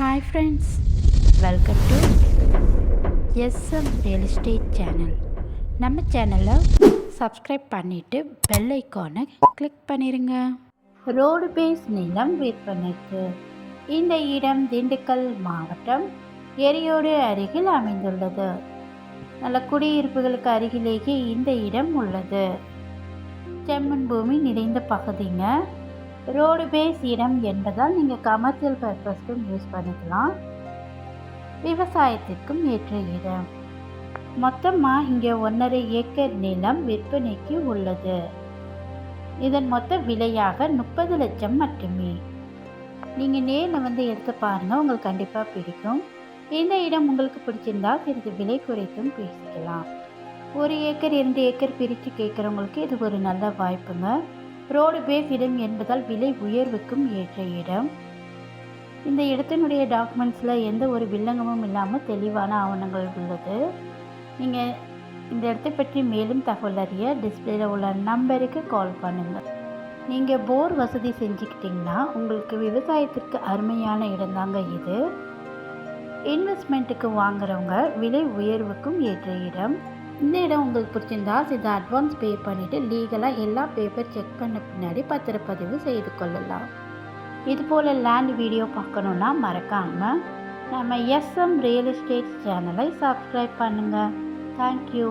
Hi friends welcome to SM real estate channel நம்ம சேனலை subscribe பண்ணிவிட்டு பெல் ஐக்கானை கிளிக் பண்ணிடுங்க ரோடு பேஸ் நிலம் விற்பனைக்கு. இந்த இடம் திண்டுக்கல் மாவட்டம் எரியோடு அருகில் அமைந்துள்ளது. நல்ல குடியிருப்புகளுக்கு அருகிலேயே இந்த இடம் உள்ளது. செம்மண் பூமி நிறைந்த பகுதிங்க. ரோடு பேஸ் இடம் என்பதால் நீங்கள் கமர்ஷியல் பர்பஸ்க்கும் யூஸ் பண்ணிக்கலாம். விவசாயத்திற்கும் ஏற்ற இடம். மொத்தமாக இங்கே ஒன்றரை ஏக்கர் நிலம் விற்பனைக்கு உள்ளது. இதன் மொத்த விலையாக முப்பது லட்சம் மட்டுமே. நீங்கள் நேரில் வந்து எடுத்து பாருங்கள் உங்களுக்கு கண்டிப்பாக பிடிக்கும். இந்த இடம் உங்களுக்கு பிடிச்சிருந்தா சிறிது விலை குறைத்தும் பேசிக்கலாம். ஒரு ஏக்கர் இரண்டு ஏக்கர் பிரித்து கேட்குறவங்களுக்கு இது ஒரு நல்ல வாய்ப்புங்க. ரோடு பேஸ் இடம் என்பதால் விலை உயர்வுக்கும் ஏற்ற இடம். இந்த இடத்தினுடைய டாக்குமெண்ட்ஸில் எந்த ஒரு வில்லங்கமும் இல்லாமல் தெளிவான ஆவணங்கள் உள்ளது. நீங்கள் இந்த இடத்தை பற்றி மேலும் தகவல் அறிய டிஸ்பிளேல உள்ள நம்பருக்கு கால் பண்ணுங்கள் நீங்கள் போர் வசதி செஞ்சுக்கிட்டிங்கன்னா உங்களுக்கு விவசாயத்திற்கு அருமையான இடம்தாங்க இது. இன்வெஸ்ட்மெண்ட்டுக்கு வாங்குறவங்க விலை உயர்வுக்கும் ஏற்ற இடம். இந்த இடம் உங்களுக்கு பிடிச்சிருந்தா இதை அட்வான்ஸ் பே பண்ணிவிட்டு லீகலாக எல்லா பேப்பர் செக் பண்ண பின்னாடி பத்திரப்பதிவு செய்து கொள்ளலாம். இது போல் லேண்ட் வீடியோ பார்க்கணுன்னா மறக்காமல் நம்ம எஸ்எம் ரியல் எஸ்டேட் சேனலை சப்ஸ்கிரைப் பண்ணுங்கள் தேங்க்யூ